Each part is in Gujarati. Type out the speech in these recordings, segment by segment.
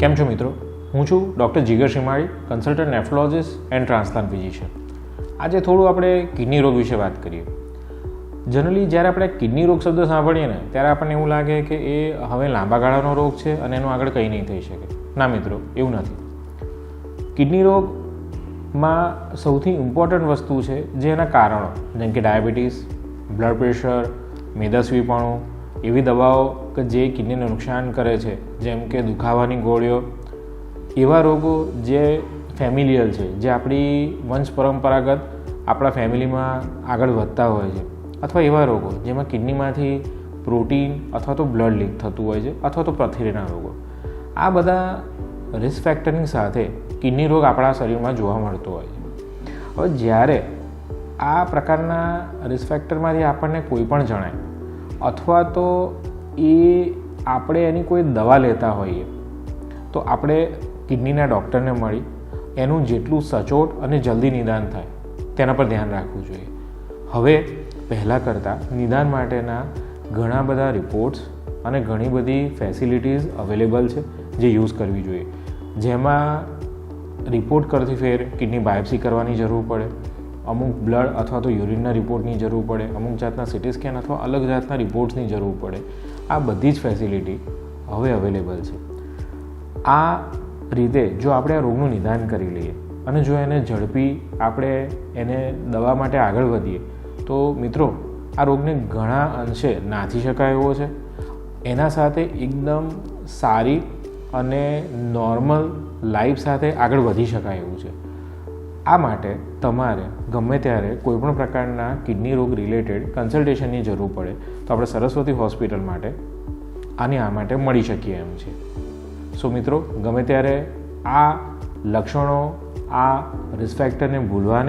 કેમ છો મિત્રો? હું છું doctor Jigar Shimali, consultant nephrologist and transplant physician આજે થોડું આપણે કિડની રોગ વિશે વાત કરીએ. જનરલી જ્યારે આપણે કિડની રોગ શબ્દ સાંભળીએ ને, ત્યારે આપણને એવું લાગે કે એ હવે લાંબા ગાળાનો રોગ છે અને એનું આગળ કંઈ નહીં થઈ શકે. ના મિત્રો, એવું નથી. કિડની રોગમાં સૌથી ઇમ્પોર્ટન્ટ વસ્તુ છે જે એના કારણો, જેમ કે ડાયાબિટીસ, બ્લડ પ્રેશર, મેદસ્વીપણું એવી દવાઓ કે જે કિડનીને નુકસાન કરે છે, જેમ કે દુખાવાની ગોળીઓ, એવા રોગો જે ફેમિલિયલ છે, જે આપણી વંશ પરંપરાગત આપણા ફેમિલીમાં આગળ વધતા હોય છે, અથવા એવા રોગો જેમાં કિડનીમાંથી પ્રોટીન અથવા તો બ્લડ લીક થતું હોય છે, અથવા તો પ્રથિરેના રોગો. આ બધા રિસ્ક ફેક્ટરની સાથે કિડની રોગ આપણા શરીરમાં જોવા મળતો હોય છે. હવે જ્યારે આ પ્રકારના રિસ્ક ફેક્ટરમાંથી આપણને કોઈ પણ જણાય અથવા તો એ આપણે એની કોઈ દવા લેતા હોઈએ, તો આપણે કિડનીના ડૉક્ટરને મળી એનું જેટલું સચોટ અને જલ્દી નિદાન થાય, તેના પર ધ્યાન રાખવું જોઈએ. હવે પહેલાં કરતાં નિદાન માટેના ઘણા બધા રિપોર્ટ્સ અને ઘણી બધી ફેસિલિટીઝ અવેલેબલ છે જે યુઝ કરવી જોઈએ. જેમાં રિપોર્ટ કરતી ફેર કિડની બાયોપ્સી કરવાની જરૂર પડે અમુક બ્લડ અથવા તો યુરિનના રિપોર્ટની જરૂર પડે, અમુક જાતના સિટી સ્કેન અથવા અલગ જાતના રિપોર્ટ્સની જરૂર પડે. આ બધી જ ફેસિલિટી હવે અવેલેબલ છે. આ રીતે જો આપણે આ રોગનું નિદાન કરી લઈએ અને જો એને ઝડપી આપણે એને દવા માટે આગળ વધીએ, તો મિત્રો, આ રોગને ઘણા અંશે નાથી શકાય એવો છે. એના સાથે એકદમ સારી અને નોર્મલ લાઈફ સાથે આગળ વધી શકાય એવું છે. આ માટે તમારે ગમે ત્યારે કોઈપણ પ્રકારના કિડની રોગ રિલેટેડ કન્સલ્ટેશનની જરૂર પડે, તો આપણે સરસ્વતી હોસ્પિટલ માટે આની આ માટે મળી શકીએ એમ છે. સો મિત્રો, ગમે ત્યારે આ લક્ષણો, આ રિસ્ફેક્ટરને ભૂલવા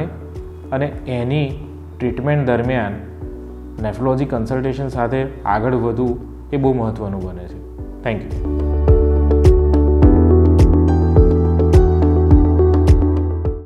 અને એની ટ્રીટમેન્ટ દરમિયાન નેફ્રોલોજી કન્સલ્ટેશન સાથે આગળ વધવું એ બહુ મહત્ત્વનું બને છે. Thank you